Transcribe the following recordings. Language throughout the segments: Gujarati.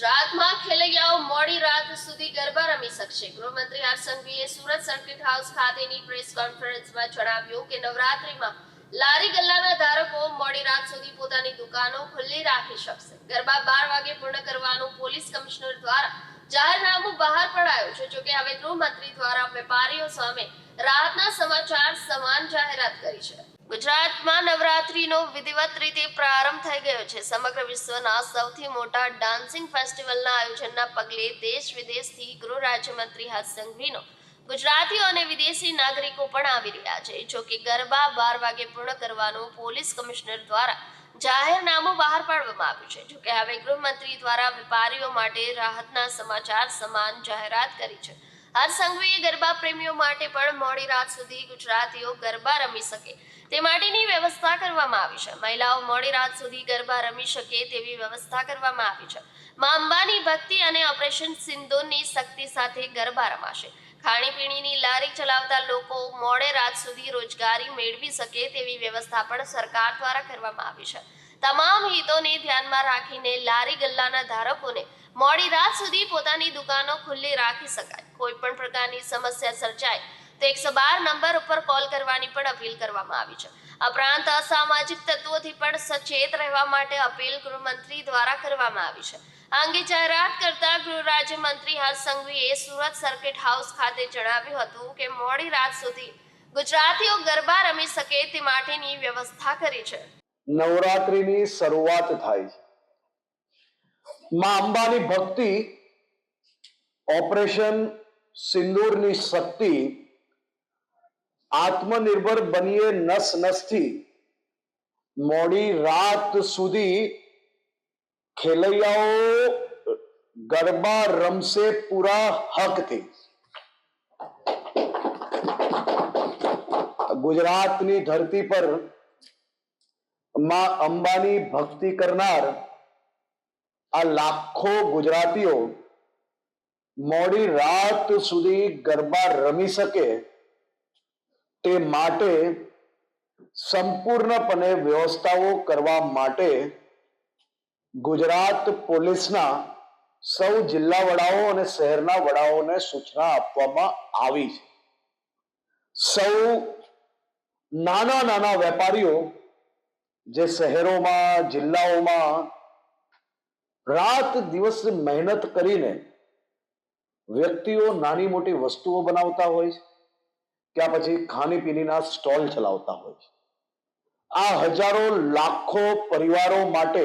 ગુજરાતમાં ખેલૈયાઓ મોડી રાત સુધી ગરબા રમી શકશે. ગૃહમંત્રી હર્ષ સંઘવીએ સુરત સર્કિટ હાઉસ ખાતેની પ્રેસ કોન્ફરન્સમાં જણાવ્યું કે નવરાત્રીમાં લારી ગલ્લાના ધારકો મોડી રાત સુધી પોતાની દુકાનો ખુલ્લી રાખી શકશે. ગરબા બાર વાગે પૂર્ણ કરવાનું પોલીસ કમિશનર દ્વારા જાહેરનામું બહાર પડાયું છે. જોકે હવે ગૃહમંત્રી દ્વારા વેપારીઓ સામે રાહતના સમાચાર સમાન જાહેરાત કરી છે. ગુજરાતમાં નવરાત્રીનો વિધિવત રીતે પ્રારંભ થઈ ગયો છે. સમગ્ર વિશ્વના સૌથી મોટા ડાન્સિંગ ફેસ્ટિવલના આયોજનના પગલે દેશ વિદેશથી ગૃહ રાજ્યમંત્રી હર્ષ સંઘવીનો ગુજરાતીઓ અને વિદેશી નાગરિકો પણ આવી રહ્યા છે. જો કે ગરબા બાર વાગે પૂર્ણ કરવાનું પોલીસ કમિશનર દ્વારા જાહેરનામું બહાર પાડવામાં આવ્યું છે. જોકે હવે ગૃહમંત્રી દ્વારા વેપારીઓ માટે રાહતના સમાચાર સમાન જાહેરાત કરી છે. હર્ષ સંઘવીએ ગરબા પ્રેમીઓ માટે પણ મોડી રાત સુધી ગુજરાતીઓ ગરબા રમી શકે. તે માટેની વ્યવસ્થા કરવામાં આવી છે. મહિલાઓ મોડી રાત સુધી ગરબા રમી શકે તેવી વ્યવસ્થા કરવામાં આવી છે. મા અંબાની ભક્તિ અને ઓપરેશન સિંધુની શક્તિ સાથે ગરબા રમાશે. ખાણીપીણીની લારી ચલાવતા લોકો મોડે રાત સુધી રોજગારી મેળવી શકે તેવી વ્યવસ્થા પણ સરકાર દ્વારા કરવામાં આવી છે. તમામ હિતોને ધ્યાનમાં રાખીને લારી ગલ્લાના ધારકોને મોડી રાત સુધી પોતાની દુકાનો ખુલ્લી રાખી શકાય. કોઈ પણ પ્રકારની સમસ્યા સર્જાય, તો એકસો બાર નંબર ઉપર કોલ કરવાની પણ અપીલ કરવામાં આવી છે. ઉપરાંત અસામાજિક તત્વોથી પણ સચેત રહેવા માટે અપીલ ગૃહમંત્રી દ્વારા કરવામાં આવી છે. આ અંગે જાહેરાત કરતા ગૃહ રાજ્યમંત્રી હર્ષ સંઘવીએ સુરત સર્કિટ હાઉસ ખાતે જણાવ્યું હતું કે મોડી રાત સુધી ગુજરાતીઓ ગરબા રમી શકે તે માટેની વ્યવસ્થા કરી છે. નવરાત્રિની શરૂઆત થાય છે માં અંબાની ભક્તિ ઓપરેશન સિંદૂરની શક્તિ આત્મનિર્ભર બનીએ નસ નસથી મોડી રાત સુધી ખેલૈયાઓ ગરબા રમશે પૂરા હકથી ગુજરાતની ધરતી પર માં અંબાની ભક્તિ કરનાર આ લાખો ગુજરાતીઓ મોડી રાત સુધી ગરબા રમી શકે તે માટે સંપૂર્ણપણે વ્યવસ્થાઓ કરવા માટે ગુજરાત પોલીસના સૌ જિલ્લા વડાઓ અને શહેરના વડાઓને સૂચના આપવામાં આવી છે. સૌ નાના નાના વેપારીઓ જે શહેરોમાં, જિલ્લાઓમાં રાત દિવસ મહેનત કરીને વ્યક્તિઓ નાની મોટી વસ્તુઓ બનાવતા હોય છે કે પછી ખાણીપીણીના સ્ટોલ ચલાવતા હોય છે. આ હજારો લાખો પરિવારો માટે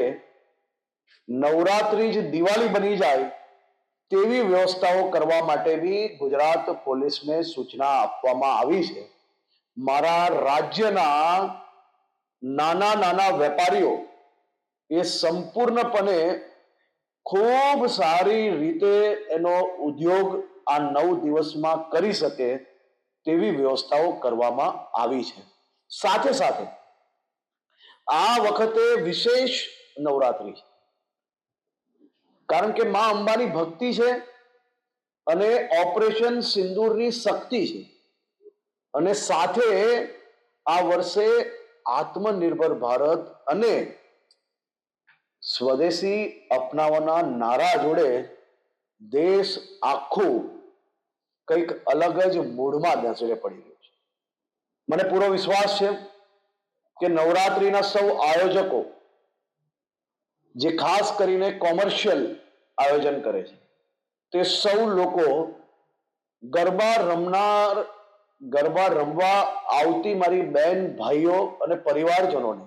નવરાત્રી જ દિવાળી બની જાય તેવી વ્યવસ્થાઓ કરવા માટે બી ગુજરાત પોલીસને સૂચના આપવામાં આવી છે. મારા રાજ્યના નાના નાના વેપારીઓ એ સંપૂર્ણપણે ખૂબ સારી રીતે એનો ઉદ્યોગ આ નવ દિવસમાં કરી શકે તેવી વ્યવસ્થાઓ કરવામાં આવી છે. સાથે સાથે આ વખતે વિશેષ નવરાત્રી કારણ કે માં અંબાની ભક્તિ છે અને ઓપરેશન સિંદૂરની શક્તિ છે. અને સાથે આ વર્ષે આત્મનિર્ભર ભારત અને સ્વદેશી અપનાવવાના નારા જોડે દેશ આખું કંઈક અલગ જ મૂડમાં નજરે પડી રહ્યું છે. મને પૂરો વિશ્વાસ છે કે નવરાત્રીના સૌ આયોજકો જે ખાસ કરીને કોમર્શિયલ આયોજન કરે છે, તે સૌ લોકો ગરબા રમનાર ગરબા રમવા આવતી મારી બેન ભાઈઓ અને પરિવારજનોને.